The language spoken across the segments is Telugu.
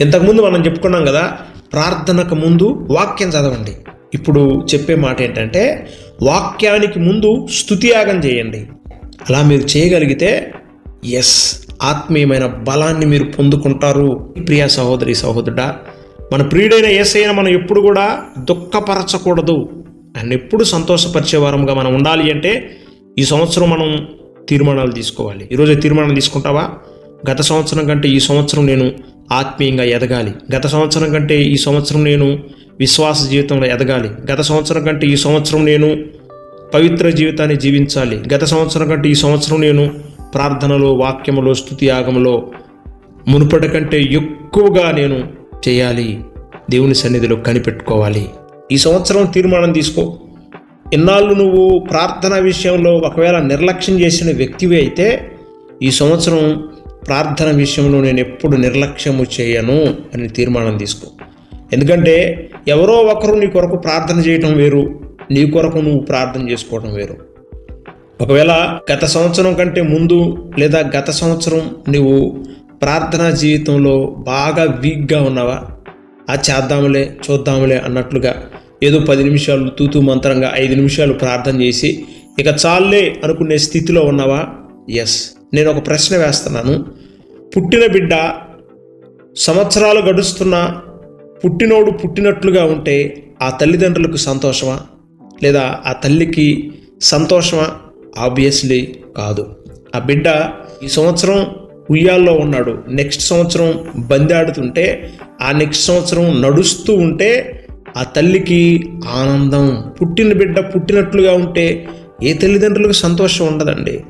ఇంతకుముందు మనం చెప్పుకున్నాం కదా ప్రార్థనకు ముందు వాక్యం చదవండి. ఇప్పుడు చెప్పే మాట ఏంటంటే వాక్యానికి ముందు స్తుతియాగం చేయండి. అలా మీరు చేయగలిగితే ఎస్ ఆత్మీయమైన బలాన్ని మీరు పొందుకుంటారు. ప్రియ సహోదరి సహోదరుడా మన ప్రియుడైన ఏసైన మనం ఎప్పుడు కూడా దుఃఖపరచకూడదు. ఆయన ఎప్పుడు సంతోషపరిచే వారంగా మనం ఉండాలి అంటే ఈ సంవత్సరం మనం తీర్మానాలు తీసుకోవాలి. ఈరోజు తీర్మానం తీసుకుంటావా? గత సంవత్సరం కంటే ఈ సంవత్సరం నేను ఆత్మీయంగా ఎదగాలి. గత సంవత్సరం కంటే ఈ సంవత్సరం నేను విశ్వాస జీవితంలో ఎదగాలి. గత సంవత్సరం కంటే ఈ సంవత్సరం నేను పవిత్ర జీవితాన్ని జీవించాలి. గత సంవత్సరం కంటే ఈ సంవత్సరం నేను ప్రార్థనలో వాక్యములో స్థుతి యాగములో మునుపటి కంటే ఎక్కువగా నేను చేయాలి. దేవుని సన్నిధిలో కనిపెట్టుకోవాలి. ఈ సంవత్సరం తీర్మానం తీసుకో. ఇన్నాళ్ళు నువ్వు ప్రార్థన విషయంలో ఒకవేళ నిర్లక్ష్యం చేసిన వ్యక్తివి అయితే ఈ సంవత్సరం ప్రార్థన విషయంలో నేను ఎప్పుడు నిర్లక్ష్యము చేయను అని తీర్మానం తీసుకో. ఎందుకంటే ఎవరో ఒకరు నీ కొరకు ప్రార్థన చేయటం వేరు నీ కొరకు నువ్వు ప్రార్థన చేసుకోవడం వేరు. ఒకవేళ గత సంవత్సరం కంటే ముందు లేదా గత సంవత్సరం నువ్వు ప్రార్థనా జీవితంలో బాగా వీక్గా ఉన్నావా? ఆ చేద్దాములే చూద్దాములే అన్నట్లుగా ఏదో పది నిమిషాలు తూతూ మంత్రంగా ఐదు నిమిషాలు ప్రార్థన చేసి ఇక చాలే అనుకునే స్థితిలో ఉన్నావా? ఎస్ నేను ఒక ప్రశ్న వేస్తున్నాను. పుట్టిన బిడ్డ సంవత్సరాలు గడుస్తున్నా పుట్టినోడు పుట్టినట్లుగా ఉంటే ఆ తల్లిదండ్రులకు సంతోషమా? లేదా ఆ తల్లికి సంతోషమా? ఆబ్వియస్లీ కాదు. ఆ బిడ్డ ఈ సంవత్సరం ఉయ్యాల్లో ఉన్నాడు. నెక్స్ట్ సంవత్సరం బందాడుతుంటే ఆ నెక్స్ట్ సంవత్సరం నడుస్తూ ఉంటే ఆ తల్లికి ఆనందం. పుట్టిన బిడ్డ పుట్టినట్లుగా ఉంటే ఏ తల్లిదండ్రులకు సంతోషం ఉండదండి?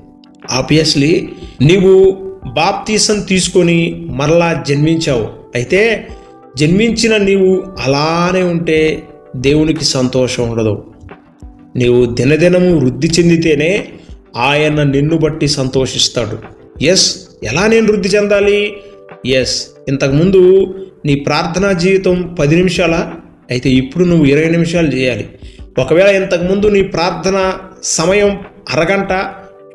ఆబ్వియస్లీ నీవు బాప్తీసం తీసుకొని మరలా జన్మించావు. అయితే జన్మించిన నీవు అలానే ఉంటే దేవునికి సంతోషం ఉండదు. నీవు దినదినము వృద్ధి చెందితేనే ఆయన నిన్ను బట్టి సంతోషిస్తాడు. ఎస్ ఎలా నేను వృద్ధి చెందాలి? ఎస్ ఇంతకుముందు నీ ప్రార్థనా జీవితం పది నిమిషాల? అయితే ఇప్పుడు నువ్వు ఇరవై నిమిషాలు చేయాలి. ఒకవేళ ఇంతకుముందు నీ ప్రార్థన సమయం అరగంట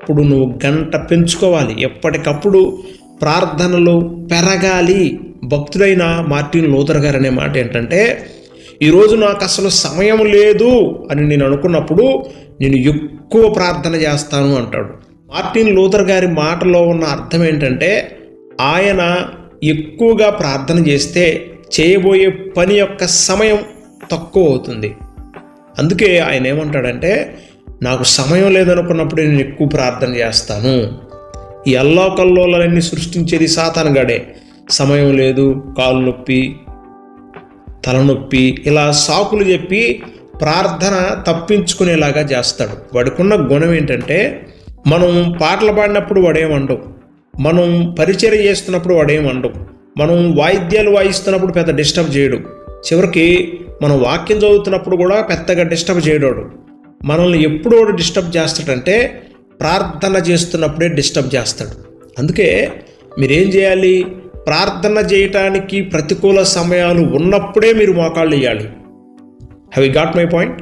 అప్పుడు నువ్వు గంట పెంచుకోవాలి. ఎప్పటికప్పుడు ప్రార్థనలు పెరగాలి. భక్తుడైన మార్టిన్ లూథర్ గారు అనే మాట ఏంటంటే ఈరోజు నాకు అసలు సమయం లేదు అని నేను అనుకున్నప్పుడు నేను ఎక్కువ ప్రార్థన చేస్తాను అంటాడు. మార్టిన్ లూథర్ గారి మాటలో ఉన్న అర్థం ఏంటంటే ఆయన ఎక్కువగా ప్రార్థన చేస్తే చేయబోయే పని యొక్క సమయం తక్కువ అవుతుంది. అందుకే ఆయన ఏమంటాడంటే నాకు సమయం లేదనుకున్నప్పుడు నేను ఎక్కువ ప్రార్థన చేస్తాను. ఈ అల్లోకల్లోలన్నీ సృష్టించేది సాతానుగాడే సమయం లేదు కాలు నొప్పి తలనొప్పి ఇలా సాకులు చెప్పి ప్రార్థన తప్పించుకునేలాగా చేస్తాడు. వాడికున్న గుణం ఏంటంటే మనం పాటలు పాడినప్పుడు వాడేమండవు మనం పరిచయం చేస్తున్నప్పుడు వాడేమండవు మనం వాయిద్యాలు వాయిస్తున్నప్పుడు పెద్ద డిస్టర్బ్ చేయడు. చివరికి మనం వాక్యం చదువుతున్నప్పుడు కూడా పెద్దగా డిస్టర్బ్ చేయడాడు మనల్ని ఎప్పుడు కూడా డిస్టర్బ్ చేస్తాడంటే ప్రార్థన చేస్తున్నప్పుడే డిస్టర్బ్ చేస్తాడు. అందుకే మీరేం చేయాలి? ప్రార్థన చేయటానికి ప్రతికూల సమయాలు ఉన్నప్పుడే మీరు మోకాళ్ళు వేయాలి. Have you got my point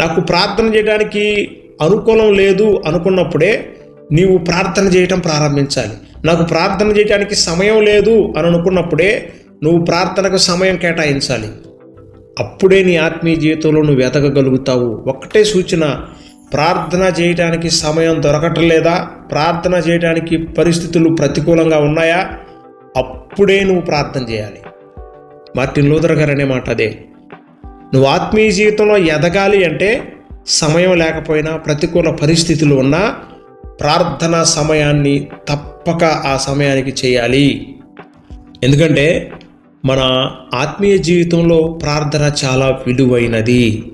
నాకు ప్రార్థన చేయడానికి అనుకూలం లేదు అనుకున్నప్పుడే నీవు ప్రార్థన చేయటం ప్రారంభించాలి. నాకు ప్రార్థన చేయడానికి సమయం లేదు అని అనుకున్నప్పుడే నువ్వు ప్రార్థనకు సమయం కేటాయించాలి. అప్పుడే నీ ఆత్మీయ జీవితంలో నువ్వు ఎదగగలుగుతావు ఒక్కటే సూచన ప్రార్థన చేయడానికి సమయం దొరకటం లేదా? ప్రార్థన చేయడానికి పరిస్థితులు ప్రతికూలంగా ఉన్నాయా? అప్పుడే నువ్వు ప్రార్థన చేయాలి. మార్టిన్ లూథర్ గారు అనే మాట అదే. నువ్వు ఆత్మీయ జీవితంలో ఎదగాలి అంటే సమయం లేకపోయినా ప్రతికూల పరిస్థితులు ఉన్నా ప్రార్థన సమయాన్ని తప్పక ఆ సమయానికి చేయాలి. ఎందుకంటే మన ఆత్మీయ జీవితంలో ప్రార్థన చాలా విలువైనది.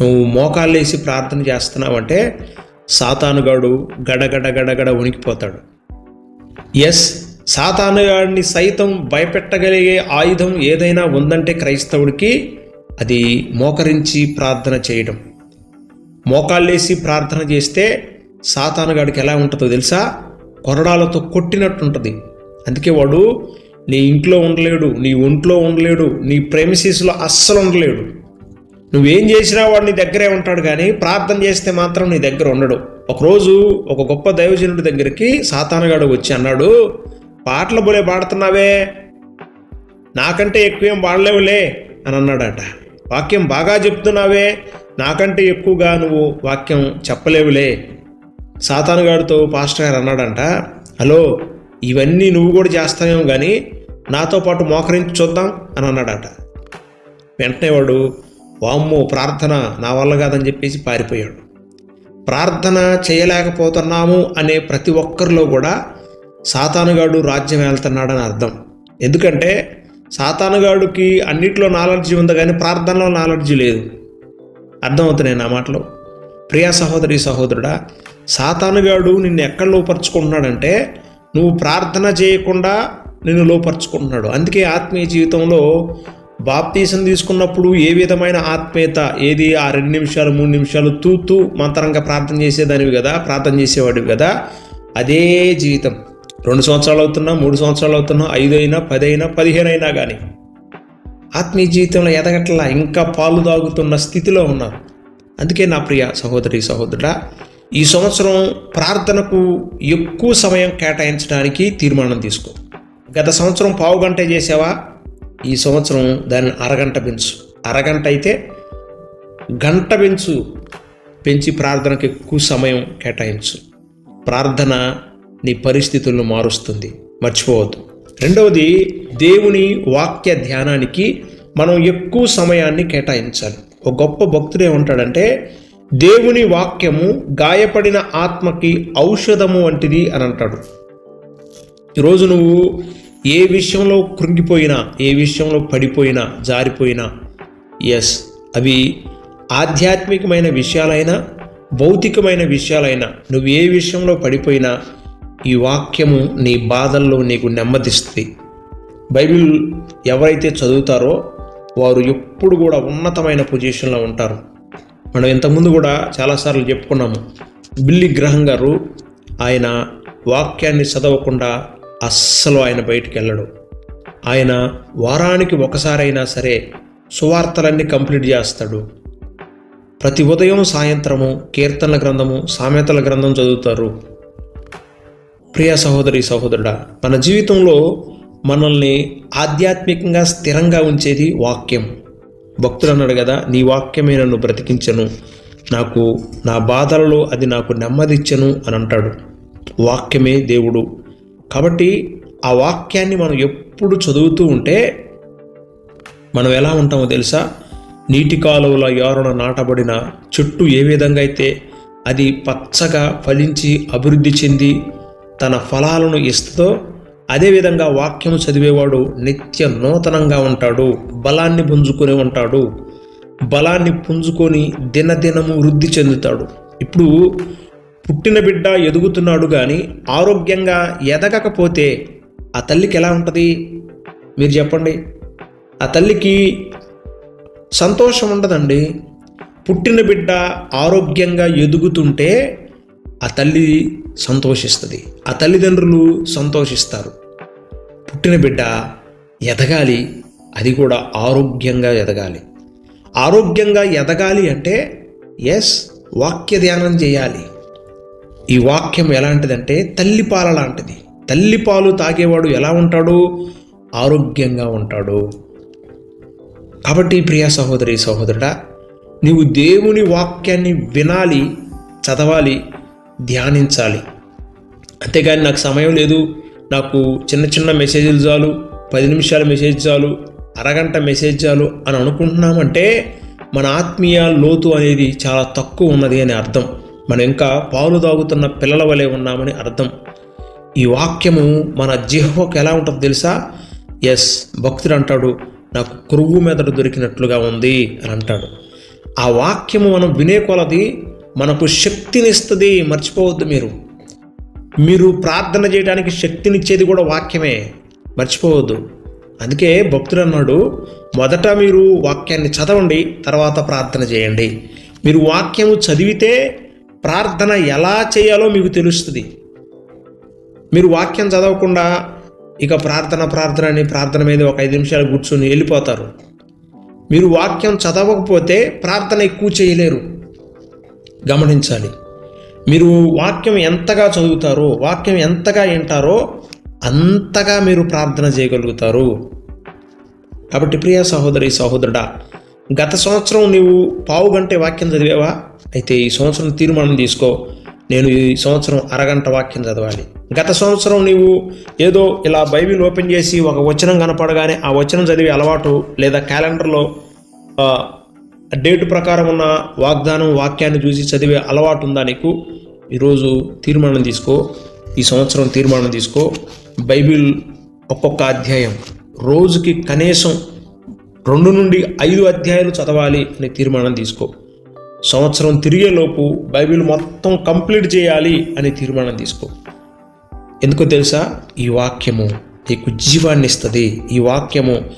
నువ్వు మోకాళ్ళేసి ప్రార్థన చేస్తున్నావంటే సాతానుగాడు గడగడ గడగడ ఉనికిపోతాడు ఎస్ సాతానుగాడిని సైతం భయపెట్టగలిగే ఆయుధం ఏదైనా ఉందంటే క్రైస్తవుడికి అది మోకరించి ప్రార్థన చేయడం. మోకాళ్ళేసి ప్రార్థన చేస్తే సాతానుగాడికి ఎలా ఉంటుందో తెలుసా? కొరడాలతో కొట్టినట్టుంటుంది. అందుకే వాడు నీ ఇంట్లో ఉండలేడు నీ ఒంట్లో ఉండలేడు నీ ప్రేమిసీస్లో అస్సలు ఉండలేడు. నువ్వేం చేసినా వాడు నీ దగ్గరే ఉంటాడు కానీ ప్రార్థన చేస్తే మాత్రం నీ దగ్గర ఉండడు. ఒకరోజు ఒక గొప్ప దైవజనుడి దగ్గరికి సాతానగాడు వచ్చి అన్నాడు పాటలు బోలే పాడుతున్నావే నాకంటే ఎక్కువ ఏం పాడలేవులే అని అన్నాడట. వాక్యం బాగా చెప్తున్నావే నాకంటే ఎక్కువగా నువ్వు వాక్యం చెప్పలేవులే సాతానుగాడితో పాస్టర్ గారు అన్నాడంట. హలో ఇవన్నీ నువ్వు కూడా చేస్తావేమో కానీ నాతో పాటు మోకరించి చూద్దాం అని అన్నాడట. వెంటనే వాడు వామ్మో ప్రార్థన నా వల్ల కాదని చెప్పేసి పారిపోయాడు. ప్రార్థన చేయలేకపోతున్నాము అనే ప్రతి ఒక్కరిలో కూడా సాతానుగాడు రాజ్యం వెళ్తున్నాడని అర్థం. ఎందుకంటే సాతానుగాడుకి అన్నిట్లో నాలెడ్జీ ఉంది కానీ ప్రార్థనలో నాలెడ్జీ లేదు. అర్థమవుతున్నాయి నా మాటలో? ప్రియా సహోదరి సహోదరుడా సాతానుగాడు నిన్ను ఎక్కడ లోపరుచుకుంటున్నాడంటే నువ్వు ప్రార్థన చేయకుండా నిన్ను లోపరుచుకుంటున్నాడు. అందుకే ఆత్మీయ జీవితంలో బాప్తీసం తీసుకున్నప్పుడు ఏ విధమైన ఆత్మీయత? ఏది? ఆ రెండు నిమిషాలు మూడు నిమిషాలు తూతూ మంతరంగా ప్రార్థన చేసేదానివి కదా ప్రార్థన చేసేవాడివి కదా. అదే జీవితం. రెండు సంవత్సరాలు అవుతున్నా మూడు సంవత్సరాలు అవుతున్నా ఐదు అయినా పది అయినా పదిహేను అయినా కానీ ఆత్మీయ జీవితంలో ఎదగట్లా? ఇంకా పాలు తాగుతున్న స్థితిలో ఉన్నారు అందుకే నా ప్రియ సహోదరి సహోదరుడా ఈ సంవత్సరం ప్రార్థనకు ఎక్కువ సమయం కేటాయించడానికి తీర్మానం తీసుకో. గత సంవత్సరం పావు గంట చేసావా? ఈ సంవత్సరం దాన్ని అరగంట పెంచు. అరగంట అయితే గంట పెంచు. పెంచి ప్రార్థనకు ఎక్కువ సమయం కేటాయించు. ప్రార్థన నీ పరిస్థితులను మారుస్తుంది. మర్చిపోవద్దు. రెండవది దేవుని వాక్య ధ్యానానికి మనం ఎక్కువ సమయాన్ని కేటాయించాలి. ఒక గొప్ప భక్తుడు ఏమంటాడంటే దేవుని వాక్యము గాయపడిన ఆత్మకి ఔషధము వంటిది అని అంటాడు. ఈరోజు నువ్వు ఏ విషయంలో కృంగిపోయినా ఏ విషయంలో పడిపోయినా జారిపోయినా ఎస్ అవి ఆధ్యాత్మికమైన విషయాలైనా భౌతికమైన విషయాలైనా నువ్వు ఏ విషయంలో పడిపోయినా ఈ వాక్యము నీ బాధల్లో నీకు నెమ్మదిస్తుంది. బైబిల్ ఎవరైతే చదువుతారో వారు ఎప్పుడు కూడా ఉన్నతమైన పొజిషన్లో ఉంటారు. మనం ఇంతకుముందు కూడా చాలాసార్లు చెప్పుకున్నాము బిల్లి గ్రహం గారు ఆయన వాక్యాన్ని చదవకుండా అస్సలు ఆయన బయటికి వెళ్ళడు. ఆయన వారానికి ఒకసారైనా సరే సువార్తలన్నీ కంప్లీట్ చేస్తాడు. ప్రతి ఉదయం సాయంత్రము కీర్తనల గ్రంథము సామెతల గ్రంథం చదువుతారు. ప్రియ సహోదరి సహోదరుడా మన జీవితంలో మనల్ని ఆధ్యాత్మికంగా స్థిరంగా ఉంచేది వాక్యం. భక్తుడు అన్నాడు కదా నీ వాక్యమే నన్ను బ్రతికించను. నాకు నా బాధలలో అది నాకు నెమ్మదిచ్చను అని అంటాడు. వాక్యమే దేవుడు. కాబట్టి ఆ వాక్యాన్ని మనం ఎప్పుడు చదువుతూ ఉంటే మనం ఎలా ఉంటామో తెలుసా? నీటి కాలువల యారున నాటబడిన చెట్టు ఏ విధంగా అయితే అది పచ్చగా ఫలించి అభివృద్ధి చెంది తన ఫలాలను ఇస్తుందో అదేవిధంగా వాక్యము చదివేవాడు నిత్య నూతనంగా ఉంటాడు బలాన్ని పుంజుకొని ఉంటాడు. బలాన్ని పుంజుకొని దినదినము వృద్ధి చెందుతాడు. ఇప్పుడు పుట్టిన బిడ్డ ఎదుగుతున్నాడు కానీ ఆరోగ్యంగా ఎదగకపోతే ఆ తల్లికి ఎలా ఉంటుంది? మీరు చెప్పండి. ఆ తల్లికి సంతోషం ఉండదండి. పుట్టిన బిడ్డ ఆరోగ్యంగా ఎదుగుతుంటే ఆ తల్లి సంతోషిస్తుంది. ఆ తల్లిదండ్రులు సంతోషిస్తారు. పుట్టిన బిడ్డ ఎదగాలి. అది కూడా ఆరోగ్యంగా ఎదగాలి. ఆరోగ్యంగా ఎదగాలి అంటే ఎస్ వాక్య ధ్యానం చేయాలి. ఈ వాక్యం ఎలాంటిదంటే తల్లిపాల లాంటిది. తల్లిపాలు తాగేవాడు ఎలా ఉంటాడు? ఆరోగ్యంగా ఉంటాడు. కాబట్టి ప్రియ సహోదరి సహోదరుడా నీవు దేవుని వాక్యాన్ని వినాలి చదవాలి ధ్యానించాలి. అంతేగాని నాకు సమయం లేదు. నాకు చిన్న చిన్న మెసేజ్లు చాలు పది నిమిషాల మెసేజ్ చాలు అరగంట మెసేజ్ చాలు అని అనుకుంటున్నామంటే మన ఆత్మీయ లోతు అనేది చాలా తక్కువ ఉన్నది అని అర్థం. మనం ఇంకా పాలు తాగుతున్న పిల్లల వలె ఉన్నామని అర్థం. ఈ వాక్యము మన జిహ్వకు ఎలా ఉంటుందో తెలుసా? ఎస్ భక్తుడు అంటాడు నాకు క్రువ్వు మెదడు దొరికినట్లుగా ఉంది అని అంటాడు. ఆ వాక్యము మనం వినే కొలది మనకు శక్తినిస్తుంది మర్చిపోవద్దు మీరు. మీరు ప్రార్థన చేయడానికి శక్తినిచ్చేది కూడా వాక్యమే మర్చిపోవద్దు. అందుకే భక్తుడు అన్నాడు మొదట మీరు వాక్యాన్ని చదవండి తర్వాత ప్రార్థన చేయండి. మీరు వాక్యము చదివితే ప్రార్థన ఎలా చేయాలో మీకు తెలుస్తుంది. మీరు వాక్యం చదవకుండా ఇక ప్రార్థన ప్రార్థన అని ప్రార్థన మీద ఒక ఐదు నిమిషాలు కూర్చొని వెళ్ళిపోతారు. మీరు వాక్యం చదవకపోతే ప్రార్థన ఎక్కువ చేయలేరు. గమనించాలి. మీరు వాక్యం ఎంతగా చదువుతారో వాక్యం ఎంతగా వింటారో అంతగా మీరు ప్రార్థన చేయగలుగుతారు. కాబట్టి ప్రియ సహోదరి సహోదరుడా గత సంవత్సరం నీవు పావు గంటే వాక్యం చదివావా? అయితే ఈ సంవత్సరం తీర్మానం తీసుకో. నేను ఈ సంవత్సరం అరగంట వాక్యం చదవాలి. గత సంవత్సరం నీవు ఏదో ఇలా బైబిల్ ఓపెన్ చేసి ఒక వచనం కనపడగానే ఆ వచనం చదివే అలవాటు లేదా క్యాలెండర్లో డేట్ డేటు ప్రకారం ఉన్న వాగ్దానం వాక్యాన్ని చూసి చదివే అలవాటు ఉందా నీకు? ఈరోజు తీర్మానం తీసుకో. ఈ సంవత్సరం తీర్మానం తీసుకో. బైబిల్ ఒక్కొక్క అధ్యాయం. రోజుకి కనీసం రెండు నుండి ఐదు అధ్యాయాలు చదవాలి అనే తీర్మానం తీసుకో. సంవత్సరం తిరిగేలోపు బైబిల్ మొత్తం కంప్లీట్ చేయాలి అనే తీర్మానం తీసుకో. ఎందుకో తెలుసా? ఈ వాక్యము నీకు జీవాన్ని ఇస్తుంది. ఈ వాక్యము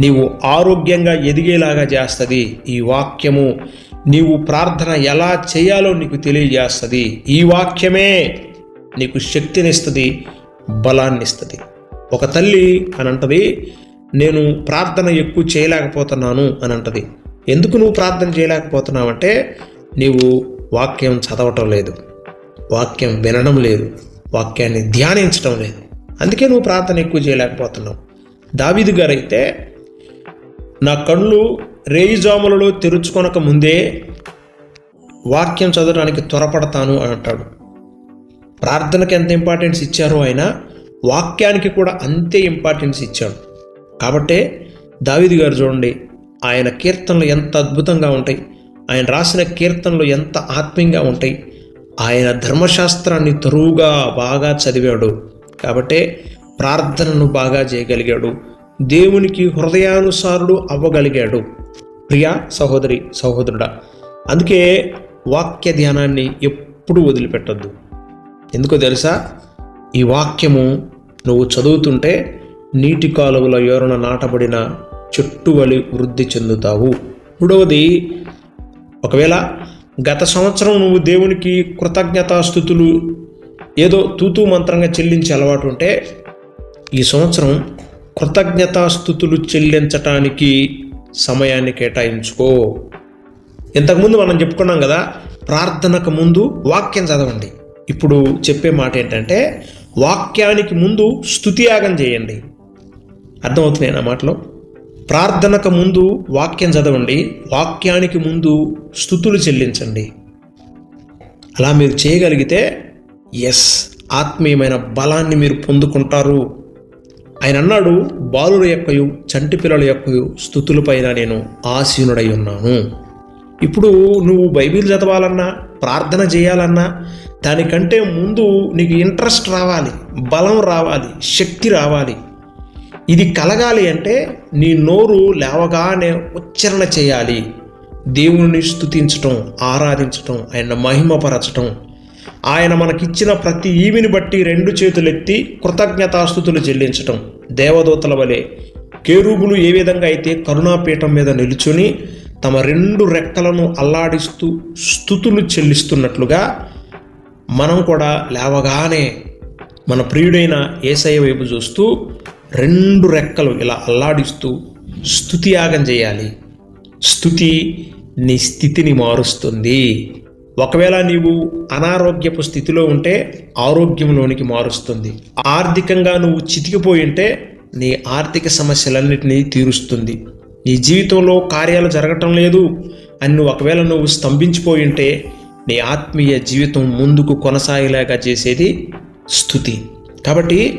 నీవు ఆరోగ్యంగా ఎదిగేలాగా చేస్తుంది. ఈ వాక్యము నీవు ప్రార్థన ఎలా చేయాలో నీకు తెలియజేస్తుంది. ఈ వాక్యమే నీకు శక్తినిస్తుంది బలాన్ని ఇస్తుంది ఒక తల్లి అని అంటది నేను ప్రార్థన ఎక్కువ చేయలేకపోతున్నాను అని అంటది ఎందుకు నువ్వు ప్రార్థన చేయలేకపోతున్నావు అంటే నీవు వాక్యం చదవటం లేదు. వాక్యం వినడం లేదు. వాక్యాన్ని ధ్యానించడం లేదు. అందుకే నువ్వు ప్రార్థన ఎక్కువ చేయలేకపోతున్నావు. దావిదు గారైతే నా కళ్ళు రేయిజాములలో తెరుచుకొనక ముందే వాక్యం చదవడానికి త్వరపడతాను అని అంటాడు. ప్రార్థనకి ఎంత ఇంపార్టెన్స్ ఇచ్చారో ఆయన వాక్యానికి కూడా అంతే ఇంపార్టెన్స్ ఇచ్చాడు. కాబట్టే దావీదు గారు చూడండి ఆయన కీర్తనలు ఎంత అద్భుతంగా ఉంటాయి. ఆయన రాసిన కీర్తనలు ఎంత ఆత్మీయంగా ఉంటాయి. ఆయన ధర్మశాస్త్రాన్ని తరువుగా బాగా చదివాడు. కాబట్టే ప్రార్థనను బాగా చేయగలిగాడు. దేవునికి హృదయానుసారుడు అవ్వగలిగాడు. ప్రియా సహోదరి సహోదరుడా అందుకే వాక్య ధ్యానాన్ని ఎప్పుడూ వదిలిపెట్టొద్దు. ఎందుకో తెలుసా? ఈ వాక్యము నువ్వు చదువుతుంటే నీటి కాలువల యోరణ నాటబడిన చెట్టు వలి వృద్ధి చెందుతావు. మూడవది ఒకవేళ గత సంవత్సరం నువ్వు దేవునికి కృతజ్ఞతాస్థుతులు ఏదో తూతూ మంత్రంగా చెల్లించే అలవాటు ఉంటే ఈ సంవత్సరం కృతజ్ఞతాస్థుతులు చెల్లించటానికి సమయాన్ని కేటాయించుకో. ఇంతకుముందు మనం చెప్పుకున్నాం కదా ప్రార్థనకు ముందు వాక్యం చదవండి. ఇప్పుడు చెప్పే మాట ఏంటంటే వాక్యానికి ముందు స్థుతియాగం చేయండి. అర్థమవుతున్నాయి నా మాటలో? ప్రార్థనకు ముందు వాక్యం చదవండి. వాక్యానికి ముందు స్థుతులు చెల్లించండి. అలా మీరు చేయగలిగితే ఎస్ ఆత్మీయమైన బలాన్ని మీరు పొందుకుంటారు. ఆయన అన్నాడు బాలుల యొక్కయు చంటి పిల్లల యొక్కయు స్థుతులపైన నేను ఆసీనుడై ఉన్నాను. ఇప్పుడు నువ్వు బైబిల్ చదవాలన్నా ప్రార్థన చేయాలన్నా దానికంటే ముందు నీకు ఇంట్రెస్ట్ రావాలి బలం రావాలి శక్తి రావాలి. ఇది కలగాలి అంటే నీ నోరు లేవగానే ఉచ్చరణ చేయాలి. దేవుని స్తుతించటం ఆరాధించటం ఆయన మహిమపరచటం. ఆయన మనకిచ్చిన ప్రతి ఈవిని బట్టి రెండు చేతులెత్తి కృతజ్ఞతాస్థుతులు చెల్లించటం. దేవదూతల వలె కేరూబులు ఏ విధంగా అయితే కరుణాపీఠం మీద నిలుచుని తమ రెండు రెక్కలను అల్లాడిస్తూ స్థుతులు చెల్లిస్తున్నట్లుగా మనం కూడా లేవగానే మన ప్రియుడైన ఏసయ్య వైపు చూస్తూ రెండు రెక్కలు ఇలా అల్లాడిస్తూ స్థుతియాగం చేయాలి. స్థుతి నీ స్థితిని మారుస్తుంది. ఒకవేళ నీవు అనారోగ్యపు స్థితిలో ఉంటే ఆరోగ్యంలోనికి మారుస్తుంది. ఆర్థికంగా నువ్వు చితికిపోయి ఉంటే నీ ఆర్థిక సమస్యలన్నింటినీ తీరుస్తుంది. నీ జీవితంలో కార్యాలు జరగటం లేదు అని నువ్వు ఒకవేళ నువ్వు స్తంభించిపోయి ఉంటే నీ ఆత్మీయ జీవితం ముందుకు కొనసాగేలాగా చేసేది స్థుతి కాబట్టి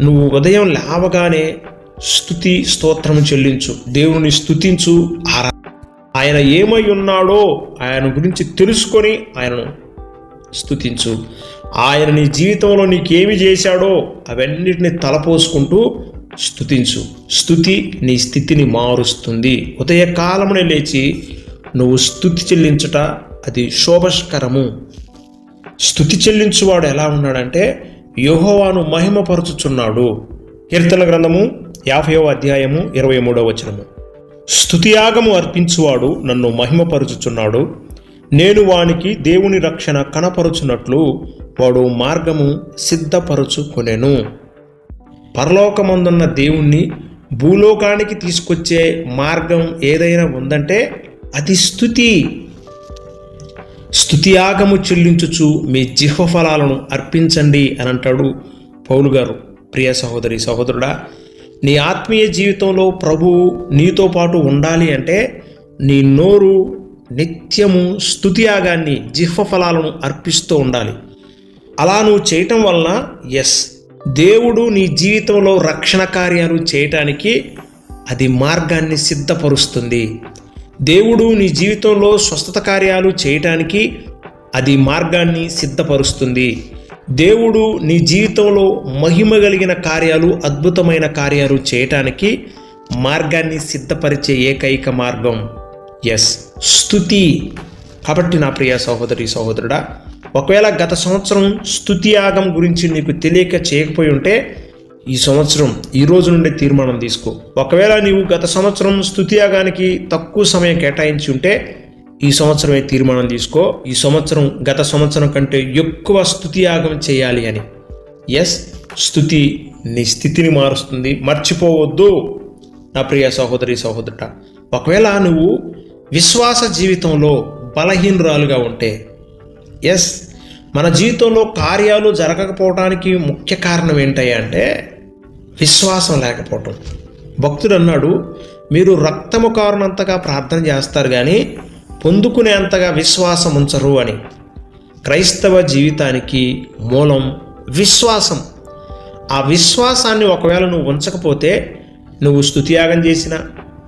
నువ్వు ఉదయం లేవగానే స్థుతి స్తోత్రం చెల్లించు. దేవుని స్థుతించు ఆరా. ఆయన ఏమై ఉన్నాడో ఆయన గురించి తెలుసుకొని ఆయనను స్థుతించు ఆయన నీ జీవితంలో నీకేమి చేశాడో అవన్నిటిని తలపోసుకుంటూ స్థుతించు స్థుతి నీ స్థితిని మారుస్తుంది. ఉదయకాలమునే లేచి నువ్వు స్థుతి చెల్లించుట అది శోభస్కరము స్థుతి చెల్లించువాడు ఎలా ఉన్నాడంటే యోహోవాను మహిమపరచుచున్నాడు. కీర్తన గ్రంథము యాభైవ అధ్యాయము ఇరవై మూడవ వచనము. స్థుతియాగము అర్పించువాడు నన్ను మహిమపరుచుచున్నాడు. నేను వానికి దేవుని రక్షణ కనపరుచున్నట్లు వాడు మార్గము సిద్ధపరుచుకొనెను. పరలోకమందున్న దేవుణ్ణి భూలోకానికి తీసుకొచ్చే మార్గం ఏదైనా ఉందంటే అది స్థుతి స్థుతియాగము చెల్లించుచు మీ జిహ్వ ఫలాలను అర్పించండి అని అంటాడు పౌలు గారు. ప్రియ సహోదరి సహోదరుడా నీ ఆత్మీయ జీవితంలో ప్రభువు నీతో పాటు ఉండాలి అంటే నీ నోరు నిత్యము స్థుతియాగాన్ని జిహ్వ ఫలాలను అర్పిస్తూ ఉండాలి. అలా నువ్వు చేయటం వలన ఎస్ దేవుడు నీ జీవితంలో రక్షణ కార్యాలు చేయటానికి అది మార్గాన్ని సిద్ధపరుస్తుంది. దేవుడు నీ జీవితంలో స్వస్థత కార్యాలు చేయటానికి అది మార్గాన్ని సిద్ధపరుస్తుంది. దేవుడు నీ జీవితంలో మహిమ కలిగిన కార్యాలు అద్భుతమైన కార్యాలు చేయటానికి మార్గాన్ని సిద్ధపరిచే ఏకైక మార్గం. ఎస్ స్థుతి కాబట్టి నా ప్రియ సహోదరి సహోదరుడా ఒకవేళ గత సంవత్సరం స్థుతి యాగం గురించి నీకు తెలియక చేయకపోయి ఉంటే ఈ సంవత్సరం ఈ రోజు నుండి తీర్మానం తీసుకో. ఒకవేళ నీవు గత సంవత్సరం స్థుతియాగానికి తక్కువ సమయం కేటాయించి ఉంటే ఈ సంవత్సరమే తీర్మానం తీసుకో. ఈ సంవత్సరం గత సంవత్సరం కంటే ఎక్కువ స్థుతియాగం చేయాలి అని. ఎస్ స్థుతి నీ స్థితిని మారుస్తుంది. మర్చిపోవద్దు నా ప్రియ సహోదరి సహోదరుట ఒకవేళ నువ్వు విశ్వాస జీవితంలో బలహీనురాలుగా ఉంటే ఎస్ మన జీవితంలో కార్యాలు జరగకపోవడానికి ముఖ్య కారణం ఏంటంటే విశ్వాసం లేకపోవటం. భక్తుడు అన్నాడు మీరు రక్తము కారునంతగా ప్రార్థన చేస్తారు కానీ పొందుకునేంతగా విశ్వాసం ఉంచరు అని. క్రైస్తవ జీవితానికి మూలం విశ్వాసం. ఆ విశ్వాసాన్ని ఒకవేళ నువ్వు ఉంచకపోతే నువ్వు స్థుతియాగం చేసిన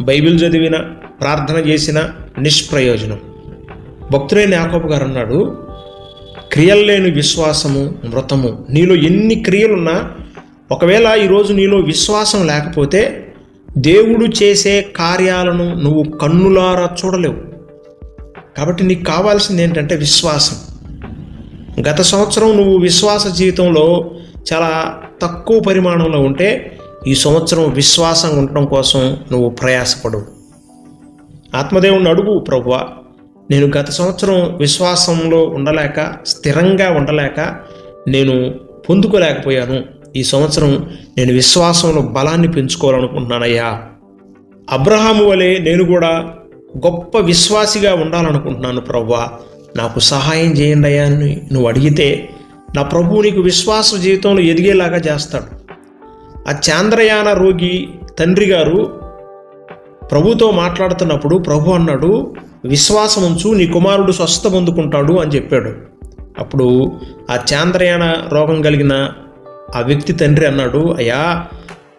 బైబిల్ చదివిన ప్రార్థన చేసిన నిష్ప్రయోజనం. భక్తుడైన యాకోబు గారు అన్నాడు క్రియలు లేని విశ్వాసము మృతము నీలో ఎన్ని క్రియలున్నా ఒకవేళ ఈరోజు నీలో విశ్వాసం లేకపోతే దేవుడు చేసే కార్యాలను నువ్వు కన్నులారా చూడలేవు. కాబట్టి నీకు కావాల్సింది ఏంటంటే విశ్వాసం. గత సంవత్సరం నువ్వు విశ్వాస జీవితంలో చాలా తక్కువ పరిమాణంలో ఉంటే ఈ సంవత్సరం విశ్వాసం ఉండటం కోసం నువ్వు ప్రయాసపడు ఆత్మదేవుని అడుగు ప్రభువా నేను గత సంవత్సరం విశ్వాసంలో ఉండలేక స్థిరంగా ఉండలేక నేను పొందుకోలేకపోయాను. ఈ సంవత్సరం నేను విశ్వాసంలో బలాన్ని పెంచుకోవాలనుకుంటున్నానయ్యా. అబ్రహాము వలె నేను కూడా గొప్ప విశ్వాసిగా ఉండాలనుకుంటున్నాను ప్రవ్వా. నాకు సహాయం చేయండి అయ్యా అని నువ్వు అడిగితే నా ప్రభువు నీకు విశ్వాస జీవితంలో ఎదిగేలాగా చేస్తాడు. ఆ చాంద్రయాన రోగి తండ్రి గారు ప్రభుతో మాట్లాడుతున్నప్పుడు ప్రభు అన్నాడు విశ్వాసం ఉంచు నీ కుమారుడు స్వస్థ పొందుకుంటాడు అని చెప్పాడు. అప్పుడు ఆ చాంద్రయాన రోగం కలిగిన ఆ వ్యక్తి తండ్రి అన్నాడు అయ్యా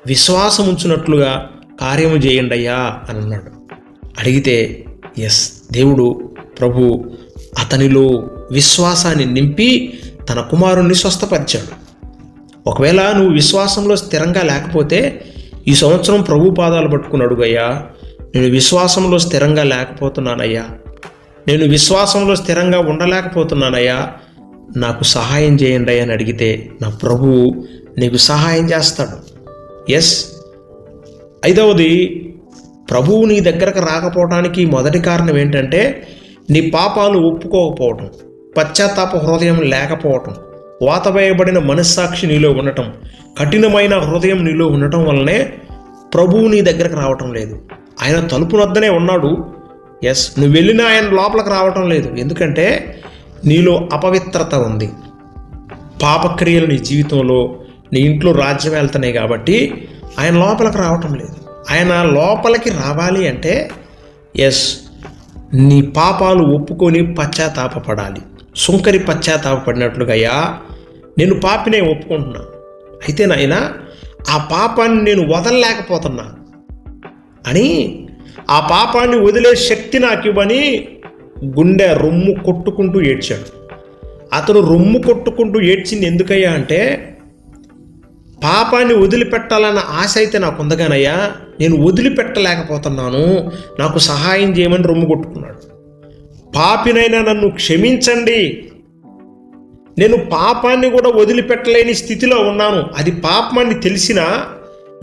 విశ్వాసం ఉంచినట్లుగా కార్యము చేయండి అయ్యా అని అన్నాడు. అడిగితే ఎస్ దేవుడు ప్రభు అతనిలో విశ్వాసాన్ని నింపి తన కుమారుణ్ణి స్వస్థపరిచాడు. ఒకవేళ నువ్వు విశ్వాసంలో స్థిరంగా లేకపోతే ఈ సంవత్సరం ప్రభు పాదాలు పట్టుకుని అడుగయ్యా నేను విశ్వాసంలో స్థిరంగా లేకపోతున్నానయ్యా. నేను విశ్వాసంలో స్థిరంగా ఉండలేకపోతున్నానయ్యా. నాకు సహాయం చేయండి అని అడిగితే నా ప్రభువు నీకు సహాయం చేస్తాడు. ఎస్ ఐదవది ప్రభువు నీ దగ్గరకు రాకపోవడానికి మొదటి కారణం ఏంటంటే నీ పాపాలు ఒప్పుకోకపోవటం పశ్చాత్తాప హృదయం లేకపోవటం వాతవేయబడిన మనస్సాక్షి నీలో ఉండటం కఠినమైన హృదయం నీలో ఉండటం వల్లనే ప్రభువు నీ దగ్గరకు రావటం లేదు. ఆయన తలుపు వద్దనే ఉన్నాడు. ఎస్ నువ్వు వెళ్ళినా ఆయన లోపలికి రావటం లేదు. ఎందుకంటే నీలో అపవిత్రత ఉంది. పాపక్రియలు నీ జీవితంలో నీ ఇంట్లో రాజ్యం వెళ్తున్నాయి కాబట్టి ఆయన లోపలికి రావటం లేదు. ఆయన లోపలికి రావాలి అంటే ఎస్ నీ పాపాలు ఒప్పుకొని పశ్చాత్తాపడాలి సుంకరి పశ్చాత్తాపడినట్లుగయ్యా నేను పాపినే ఒప్పుకుంటున్నా. అయితే నాయన ఆ పాపాన్ని నేను వదలలేకపోతున్నా అని ఆ పాపాన్ని వదిలే శక్తి నాకు ఇవ్వని గుండె రొమ్ము కొట్టుకుంటూ ఏడ్చాడు. అతను రొమ్ము కొట్టుకుంటూ ఏడ్చింది ఎందుకయ్యా అంటే పాపాన్ని వదిలిపెట్టాలన్న ఆశ అయితే నాకు ఉందగానయ్యా నేను వదిలిపెట్టలేకపోతున్నాను నాకు సహాయం చేయమని రొమ్ము కొట్టుకున్నాడు. పాపినైనా నన్ను క్షమించండి. నేను పాపాన్ని కూడా వదిలిపెట్టలేని స్థితిలో ఉన్నాను. అది పాపమని తెలిసినా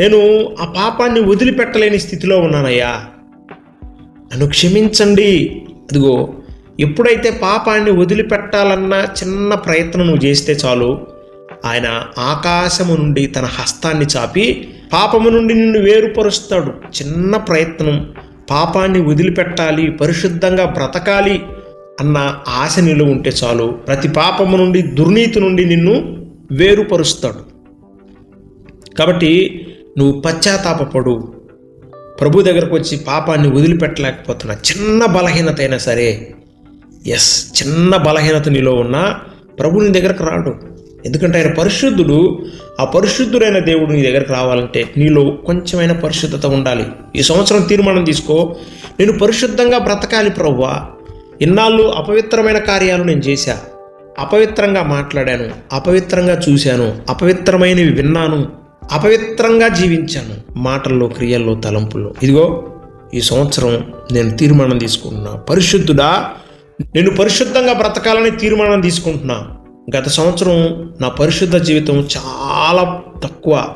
నేను ఆ పాపాన్ని వదిలిపెట్టలేని స్థితిలో ఉన్నానయ్యా. నన్ను క్షమించండి. ఇదిగో ఎప్పుడైతే పాపాన్ని వదిలిపెట్టాలన్న చిన్న ప్రయత్నం నువ్వు చేస్తే చాలు ఆయన ఆకాశము నుండి తన హస్తాన్ని చాపి పాపము నుండి నిన్ను వేరుపరుస్తాడు. చిన్న ప్రయత్నం. పాపాన్ని వదిలిపెట్టాలి పరిశుద్ధంగా బ్రతకాలి అన్న ఆశ నీలో ఉంటే చాలు ప్రతి పాపము నుండి దుర్నీతి నుండి నిన్ను వేరుపరుస్తాడు. కాబట్టి నువ్వు పశ్చాత్తాపపడు. ప్రభు దగ్గరకు వచ్చి పాపాన్ని వదిలిపెట్టలేకపోతున్నా చిన్న బలహీనత అయినా సరే ఎస్ చిన్న బలహీనత నీలో ఉన్నా ప్రభు నీ దగ్గరకు రాడు. ఎందుకంటే ఆయన పరిశుద్ధుడు. ఆ పరిశుద్ధుడైన దేవుడు నీ దగ్గరకు రావాలంటే నీలో కొంచెమైన పరిశుద్ధత ఉండాలి. ఈ సంవత్సరం తీర్మానం తీసుకో. నేను పరిశుద్ధంగా బ్రతకాలి ప్రవ్వా. ఇన్నాళ్ళు అపవిత్రమైన కార్యాలు నేను చేశా. అపవిత్రంగా మాట్లాడాను. అపవిత్రంగా చూశాను. అపవిత్రమైనవి విన్నాను. అపవిత్రంగా జీవించాను. మాటల్లో క్రియల్లో తలంపుల్లో. ఇదిగో ఈ సంవత్సరం నేను తీర్మానం తీసుకుంటున్నా. పరిశుద్ధుడా నేను పరిశుద్ధంగా బ్రతకాలని తీర్మానం తీసుకుంటున్నా. గత సంవత్సరం నా పరిశుద్ధ జీవితం చాలా తక్కువ.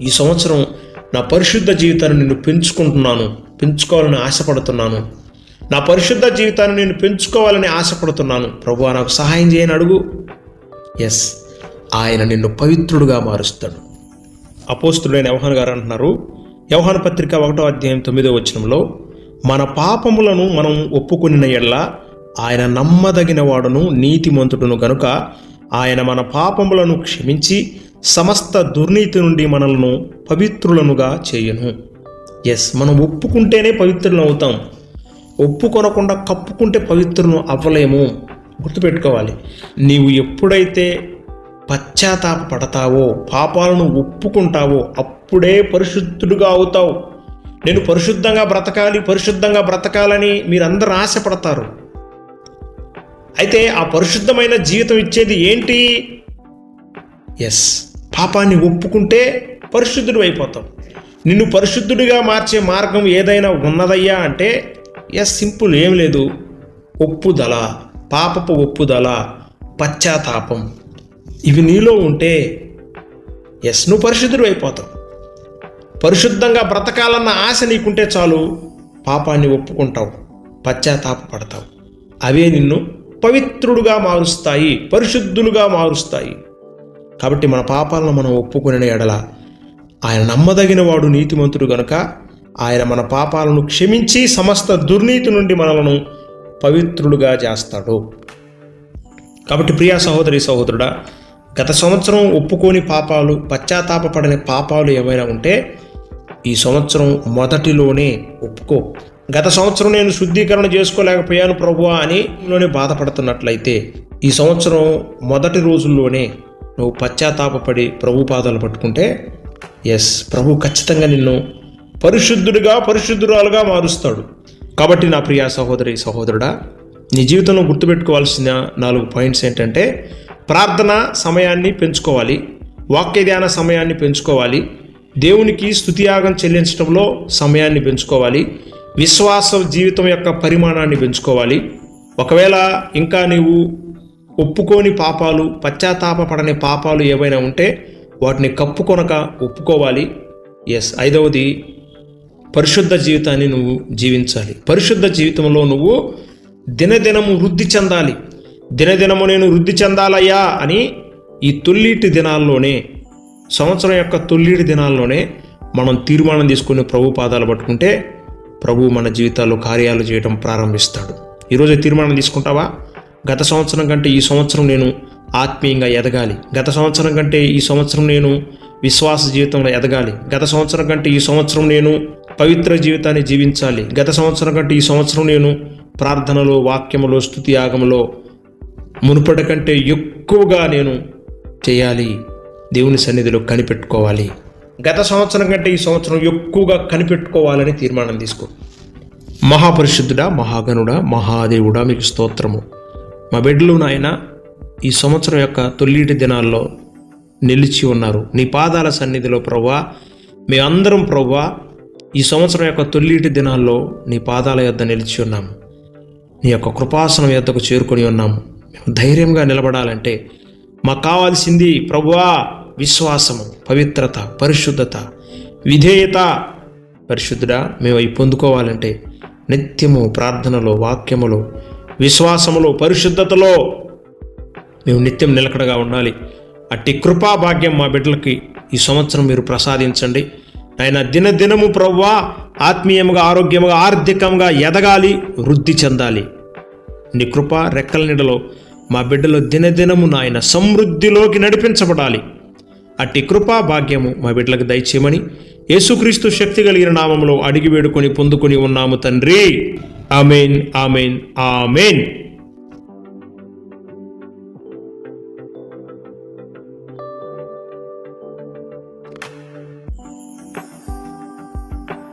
ఈ సంవత్సరం నా పరిశుద్ధ జీవితాన్ని నేను పెంచుకుంటున్నాను. పెంచుకోవాలని ఆశపడుతున్నాను. నా పరిశుద్ధ జీవితాన్ని నేను పెంచుకోవాలని ఆశపడుతున్నాను. ప్రభు నాకు సహాయం చేయని అడుగు. ఎస్ ఆయన నిన్ను పవిత్రుడుగా మారుస్తాడు. అపోస్తుడైన యవహాన్ గారు అంటున్నారు. యవహన పత్రిక ఒకటో అధ్యాయం తొమ్మిదో వచనంలో మన పాపములను మనం ఒప్పుకొనిన ఎడల ఆయన నమ్మదగిన వాడును నీతిమంతుడును గనుక ఆయన మన పాపములను క్షమించి సమస్త దుర్నీతి నుండి మనలను పవిత్రులనుగా చేయును. ఎస్ మనం ఒప్పుకుంటేనే పవిత్రులు అవుతాం. ఒప్పుకొనకుండా కప్పుకుంటే పవిత్రులను అవ్వలేము. గుర్తుపెట్టుకోవాలి. నీవు ఎప్పుడైతే పశ్చాత్తాప పడతావో పాపాలను ఒప్పుకుంటావో అప్పుడే పరిశుద్ధుడుగా అవుతావు. నేను పరిశుద్ధంగా బ్రతకాలి పరిశుద్ధంగా బ్రతకాలని మీరందరూ ఆశపడతారు. అయితే ఆ పరిశుద్ధమైన జీవితం ఇచ్చేది ఏంటి? ఎస్ పాపాన్ని ఒప్పుకుంటే పరిశుద్ధుడు అయిపోతాం నిన్ను పరిశుద్ధుడిగా మార్చే మార్గం ఏదైనా ఉన్నదయ్యా అంటే ఎస్ సింపుల్ ఏం లేదు. ఒప్పుదల పాపపు ఒప్పుదల పశ్చాత్తాపం. ఇవి నీలో ఉంటే ఎస్ నువ్వు పరిశుద్ధుడు అయిపోతావు. పరిశుద్ధంగా బ్రతకాలన్న ఆశ నీకుంటే చాలు పాపాన్ని ఒప్పుకుంటావు పశ్చాత్తాప పడతావు అవే నిన్ను పవిత్రుడుగా మారుస్తాయి పరిశుద్ధులుగా మారుస్తాయి. కాబట్టి మన పాపాలను మనం ఒప్పుకునే ఎడల ఆయన నమ్మదగిన వాడు నీతిమంతుడు గనుక ఆయన మన పాపాలను క్షమించి సమస్త దుర్నీతి నుండి మనలను పవిత్రుడుగా చేస్తాడు. కాబట్టి ప్రియా సహోదరి సహోదరుడా గత సంవత్సరం ఒప్పుకోని పాపాలు పశ్చాత్తాపపడని పాపాలు ఏమైనా ఉంటే ఈ సంవత్సరం మొదటిలోనే ఒప్పుకో. గత సంవత్సరం నేను శుద్ధీకరణ చేసుకోలేకపోయాను ప్రభువా అని లోనే బాధపడుతున్నట్లయితే ఈ సంవత్సరం మొదటి రోజుల్లోనే నువ్వు పశ్చాత్తాపడి ప్రభు పాదాలు పట్టుకుంటే ఎస్ ప్రభు ఖచ్చితంగా నిన్ను పరిశుద్ధుడిగా పరిశుద్ధురాలుగా మారుస్తాడు. కాబట్టి నా ప్రియా సహోదరి సహోదరుడా నీ జీవితంలో గుర్తుపెట్టుకోవాల్సిన నాలుగు పాయింట్స్ ఏంటంటే ప్రార్థన సమయాన్ని పెంచుకోవాలి వాక్య ధ్యాన సమయాన్ని పెంచుకోవాలి దేవునికి స్తుతియాగం చెల్లించడంలో సమయాన్ని పెంచుకోవాలి విశ్వాస జీవితం యొక్క పరిమాణాన్ని పెంచుకోవాలి. ఒకవేళ ఇంకా నీవు ఒప్పుకోని పాపాలు పశ్చాత్తాపపడని పాపాలు ఏవైనా ఉంటే వాటిని కప్పుకొనక ఒప్పుకోవాలి. ఎస్ ఐదవది పరిశుద్ధ జీవితాన్ని నువ్వు జీవించాలి. పరిశుద్ధ జీవితంలో నువ్వు దినదినము వృద్ధి చెందాలి. దినదినము నేను వృద్ధి చెందాలయ్యా అని ఈ తొల్లీటి దినాల్లోనే సంవత్సరం యొక్క తొల్లీటి దినాల్లోనే మనం తీర్మానం తీసుకుని ప్రభు పాదాలు పట్టుకుంటే ప్రభు మన జీవితాల్లో కార్యాలు చేయడం ప్రారంభిస్తాడు. ఈరోజు తీర్మానం తీసుకుంటావా? గత సంవత్సరం కంటే ఈ సంవత్సరం నేను ఆత్మీయంగా ఎదగాలి. గత సంవత్సరం కంటే ఈ సంవత్సరం నేను విశ్వాస జీవితంలో ఎదగాలి. గత సంవత్సరం కంటే ఈ సంవత్సరం నేను పవిత్ర జీవితాన్ని జీవించాలి. గత సంవత్సరం కంటే ఈ సంవత్సరం నేను ప్రార్థనలో వాక్యములో స్థుతి యాగంలో మునుపటి కంటే ఎక్కువగా నేను చేయాలి. దేవుని సన్నిధిలో కనిపెట్టుకోవాలి. గత సంవత్సరం కంటే ఈ సంవత్సరం ఎక్కువగా కనిపెట్టుకోవాలని తీర్మానం తీసుకో. మహాపరిశుద్ధుడా మహాగనుడా మహాదేవుడా మీకు స్తోత్రము. మా బిడ్డలు నాయన ఈ సంవత్సరం యొక్క తొల్లిటి దినాల్లో నిలిచి ఉన్నారు. నీ పాదాల సన్నిధిలో ప్రవ్వా మేమందరం ప్రవ్వా ఈ సంవత్సరం యొక్క తొల్లిటి దినాల్లో నీ పాదాల యొద్ద నిలిచి ఉన్నాము నీ యొక్క కృపాసనం యొద్దకు చేరుకొని ఉన్నాము ధైర్యంగా నిలబడాలంటే మాకు కావాల్సింది ప్రభువా విశ్వాసము పవిత్రత పరిశుద్ధత విధేయత. పరిశుద్ధుడా మేము అవి పొందుకోవాలంటే నిత్యము ప్రార్థనలో వాక్యములో విశ్వాసములో పరిశుద్ధతలో మేము నిత్యం నిలకడగా ఉండాలి. అట్టి కృపా భాగ్యం మా బిడ్డలకి ఈ సంవత్సరం మీరు ప్రసాదించండి. ఆయన దినదినము ప్రవ్వా ఆత్మీయంగా ఆరోగ్యంగా ఆర్థికంగా ఎదగాలి వృద్ధి చెందాలి. నీ కృప రెక్కల నీడలో మా బిడ్డలు దినదినము నాయన సమృద్ధిలోకి నడిపించబడాలి. అట్టి కృపా భాగ్యము మా బిడ్డలకు దయచేయమని యేసుక్రీస్తు శక్తి కలిగిన నామంలో అడిగి వేడుకొని పొందుకొని ఉన్నాము తండ్రి. Amen amen amen.